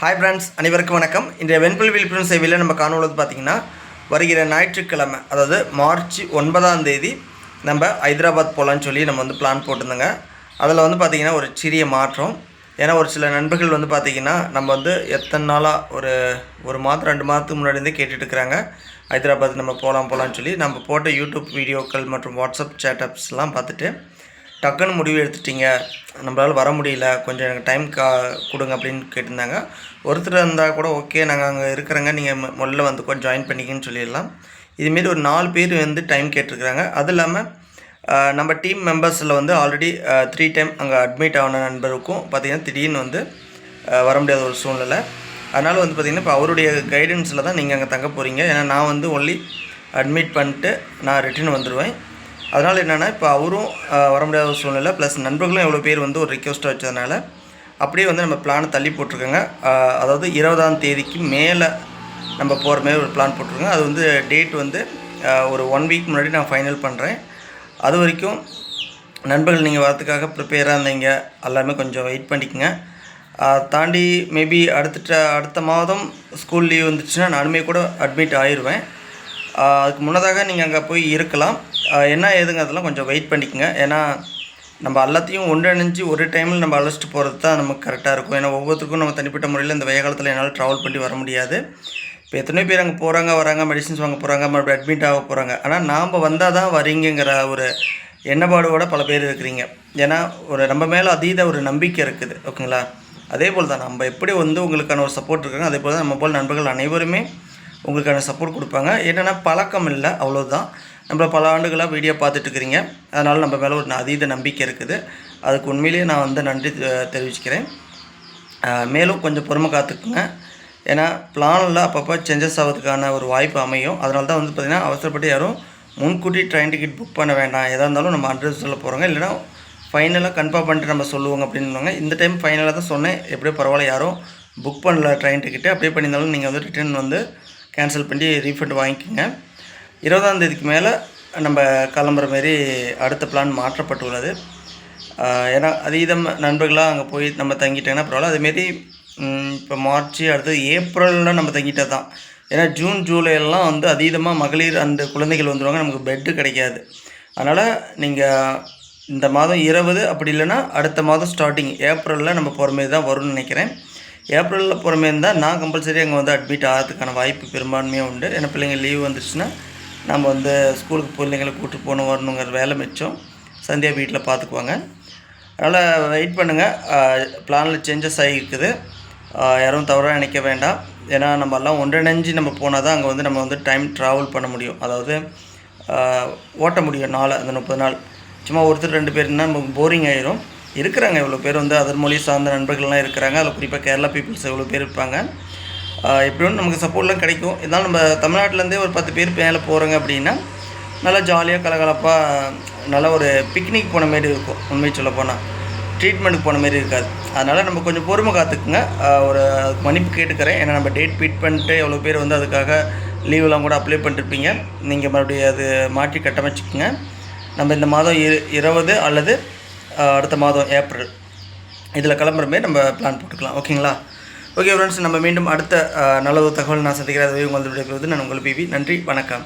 Hi friends அனைவருக்கும் வணக்கம். இன்றைய வெண்புல் விழிப்புணர்வு சேவையில் நம்ம காணுவது பார்த்திங்கன்னா வருகிற ஞாயிற்றுக்கிழமை அதாவது மார்ச் ஒன்பதாம் தேதி நம்ம ஹைதராபாத் போகலான்னு சொல்லி நம்ம வந்து பிளான் போட்டிருந்தோங்க. அதில் வந்து பார்த்திங்கன்னா ஒரு சிறிய மாற்றம். ஏன்னா ஒரு சில நண்பர்கள் வந்து பார்த்திங்கன்னா நம்ம வந்து எத்தனை நாளாக ஒரு ஒரு மாதம் ரெண்டு மாதத்துக்கு முன்னாடி இருந்தே இருக்கிறாங்க ஹைதராபாத் நம்ம போகலாம் போகலான்னு சொல்லி நம்ம போட்ட யூடியூப் வீடியோக்கள் மற்றும் வாட்ஸ்அப் சேட்டப்ஸ்லாம் பார்த்துட்டு டக்குன்னு முடிவு எடுத்துட்டீங்க. நம்மளால் வர முடியல. கொஞ்சம் எனக்கு டைம் கா கொடுங்க அப்படின்னு கேட்டிருந்தாங்க. ஒருத்தர் இருந்தால் கூட ஓகே நாங்கள் அங்கே இருக்கிறோங்க. நீங்கள் முதல்ல வந்து கொஞ்சம் ஜாயின் பண்ணிக்கன்னு சொல்லிடலாம். இதுமாரி ஒரு நாலு பேர் வந்து டைம் கேட்டிருக்கிறாங்க. அது இல்லாமல் நம்ம டீம் மெம்பர்ஸில் வந்து ஆல்ரெடி த்ரீ டைம் அங்கே அட்மிட் ஆன நண்பருக்கும் பார்த்திங்கன்னா திடீர்னு வந்து வர முடியாத ஒரு சூழ்நிலை. அதனால் வந்து பார்த்திங்கன்னா இப்போ அவருடைய கைடன்ஸில் தான் நீங்கள் அங்கே தங்க போகிறீங்க ஏன்னா நான் வந்து ஒன்லி அட்மிட் பண்ணிட்டு நான் ரிட்டர்ன் வந்துடுவேன் அதனால் என்னென்னா இப்போ அவரும் வர முடியாத ஒரு சூழ்நிலை ப்ளஸ் நண்பர்களும் எவ்வளோ பேர் வந்து ஒரு ரிக்வெஸ்ட்டாக வச்சதுனால அப்படியே வந்து நம்ம பிளானை தள்ளி போட்டிருக்கோங்க. அதாவது இருபதாம் தேதிக்கு மேலே நம்ம போகிற மாதிரி ஒரு பிளான் போட்டிருக்கோங்க. அது வந்து டேட் வந்து ஒரு ஒன் வீக் முன்னாடி நான் ஃபைனல் பண்ணுறேன் அது வரைக்கும் நண்பர்கள் நீங்கள் வரத்துக்காக ப்ரிப்பேராக இருந்தீங்க எல்லாமே கொஞ்சம் வெயிட் பண்ணிக்கோங்க. தாண்டி மேபி அடுத்த அடுத்த மாதம் ஸ்கூல் லீவ் வந்துச்சுன்னா நானுமே கூட அட்மிட் ஆயிடுவேன் அதுக்கு முன்னதாக நீங்கள் அங்கே போய் இருக்கலாம். என்ன ஏதுங்க அதெல்லாம் கொஞ்சம் வெயிட் பண்ணிக்கங்க. ஏன்னா நம்ம எல்லாத்தையும் ஒன்றிணைஞ்சு ஒரு டைமில் நம்ம அழைச்சிட்டு போகிறது தான் நமக்கு கரெக்டாக இருக்கும். ஏன்னா ஒவ்வொருத்தருக்கும் நம்ம தனிப்பட்ட முறையில் இந்த வெய்ய காலத்தில் என்னால் ட்ராவல் பண்ணி வர முடியாது. இப்போ எத்தனையோ பேர் அங்கே போகிறாங்க வராங்க மெடிசின்ஸ் வாங்க போகிறாங்க மறுபடியும் அட்மிட் ஆக போகிறாங்க ஆனால் நாம் வந்தால் தான் வரீங்கிற ஒரு எண்ணப்பாடோட பல பேர் இருக்கிறீங்க. ஏன்னா ஒரு நம்ம மேலே அதீத ஒரு நம்பிக்கை இருக்குது. ஓகேங்களா? அதே போல் தான் நம்ம எப்படி வந்து உங்களுக்கான ஒரு சப்போர்ட் இருக்காங்க அதே போல் தான் நம்ம போல் நண்பர்கள் அனைவருமே உங்களுக்கான சப்போர்ட் கொடுப்பாங்க. என்னென்னா பழக்கம் இல்லை அவ்வளோதான் நம்மள பல ஆண்டுகளாக வீடியோ பார்த்துட்டு இருக்கிறீங்க அதனால் நம்ம மேலே ஒரு அதீத நம்பிக்கை இருக்குது. அதுக்கு உண்மையிலேயே நான் வந்து நன்றி தெ- தெரிவிச்சுக்கிறேன். மேலும் கொஞ்சம் பொறுமை காத்துக்குங்க. ஏன்னா பிளானில் அப்பப்போ சேஞ்சஸ் ஆகிறதுக்கான ஒரு வாய்ப்பு அமையும். அதனால தான் வந்து பார்த்திங்கன்னா அவசரப்பட்டு யாரும் முன்கூட்டி ட்ரெயின் டிக்கெட் புக் பண்ண வேண்டாம். எதாக இருந்தாலும் நம்ம அட்ரஸ் சொல்ல போகிறோங்க இல்லைன்னா ஃபைனலாக கன்ஃபார்ம் பண்ணிட்டு நம்ம சொல்லுவோங்க அப்படின்னு இந்த டைம் ஃபைனலாக தான் சொன்னேன். எப்படியோ பரவாயில்ல யாரும் புக் பண்ணல ட்ரெயின் டிக்கெட்டு அப்படியே பண்ணியிருந்தாலும் நீங்கள் வந்து ரிட்டர்ன் வந்து கேன்சல் பண்ணி ரீஃபண்ட் வாங்கிக்கோங்க. இருபதாம் தேதிக்கு மேலே நம்ம கிளம்புற மாரி அடுத்த பிளான் மாற்றப்பட்டுள்ளது. ஏன்னா அதீதம் நண்பர்களாக அங்கே போய் நம்ம தங்கிட்டாங்கன்னா பரவாயில்ல. அதேமாரி இப்போ மார்ச் அடுத்து ஏப்ரலில் நம்ம தங்கிட்டது தான். ஏன்னா ஜூன் ஜூலை எல்லாம் வந்து அதீதமாக மகளிர் அந்த குழந்தைகள் வந்துடுவாங்க நமக்கு பெட்டு கிடைக்காது. அதனால் நீங்கள் இந்த மாதம் இருபது அப்படி இல்லைன்னா அடுத்த மாதம் ஸ்டார்டிங் ஏப்ரலில் நம்ம போகிற மாதிரி தான் வரும்னு நினைக்கிறேன். ஏப்ரலில் போகிற இருந்தால் நான் கம்பல்சரி அங்கே வந்து அட்மிட் ஆகிறதுக்கான வாய்ப்பு பெரும்பான்மையாக உண்டு. ஏன்னா பிள்ளைங்க லீவ் வந்துச்சுன்னா நம்ம வந்து ஸ்கூலுக்கு பிள்ளைங்களை கூப்பிட்டு போகணும் வரணுங்கிற வேலை மிச்சம். சந்தியா வீட்டில் பார்த்துக்குவாங்க. அதனால் வெயிட் பண்ணுங்கள் பிளானில் சேஞ்சஸ் ஆகிருக்குது. யாரும் தவறாக நினைக்க வேண்டாம். ஏன்னா நம்ம எல்லாம் ஒன்றிணைஞ்சு நம்ம போனால் தான் அங்கே வந்து நம்ம வந்து டைம் ட்ராவல் பண்ண முடியும். அதாவது ஓட்ட முடியும். நாளை அந்த முப்பது நாள். சும்மா ஒருத்தர் ரெண்டு பேர்னா நமக்கு போரிங் ஆயிரும். இருக்கிறாங்க இவ்வளோ பேர் வந்து. அதர் மொழி சார்ந்த நண்பர்கள்லாம் இருக்கிறாங்க. அதில் குறிப்பாக கேரளா பீப்புள்ஸ் எவ்வளோ பேர் இருப்பாங்க. எப்படியும் நமக்கு சப்போர்ட்லாம் கிடைக்கும். இருந்தாலும் நம்ம தமிழ்நாட்டிலேருந்தே ஒரு பத்து பேர் மேலே போகிறோங்க அப்படின்னா நல்லா ஜாலியாக கலகலப்பாக நல்லா ஒரு பிக்னிக் போன மாரி இருக்கும். உண்மை சொல்ல போனால் ட்ரீட்மெண்ட்டுக்கு போன மாரி இருக்காது. அதனால் நம்ம கொஞ்சம் பொறுமை காத்துக்குங்க. ஒரு மன்னிப்பு கேட்டுக்கிறேன். ஏன்னா நம்ம டேட் ஃபிட் பண்ணிட்டு எவ்வளோ பேர் வந்து அதுக்காக லீவெலாம் கூட அப்ளை பண்ணிருப்பீங்க. நீங்கள் மறுபடியும் அது மாற்றி கட்டமைச்சிக்கோங்க. நம்ம இந்த மாதம் இரு இருபது அல்லது அடுத்த மாதம் ஏப்ரல். இதில் கிளம்புற மாரி நம்ம பிளான் போட்டுக்கலாம். ஓகேங்களா? ஓகே ஃப்ரெண்ட்ஸ் நம்ம மீண்டும் அடுத்த நல்ல ஒரு தகவல் நான் சந்திக்கிறேன். அதுவே உங்களுக்கு நான் உங்கள் பிபி. நன்றி வணக்கம்.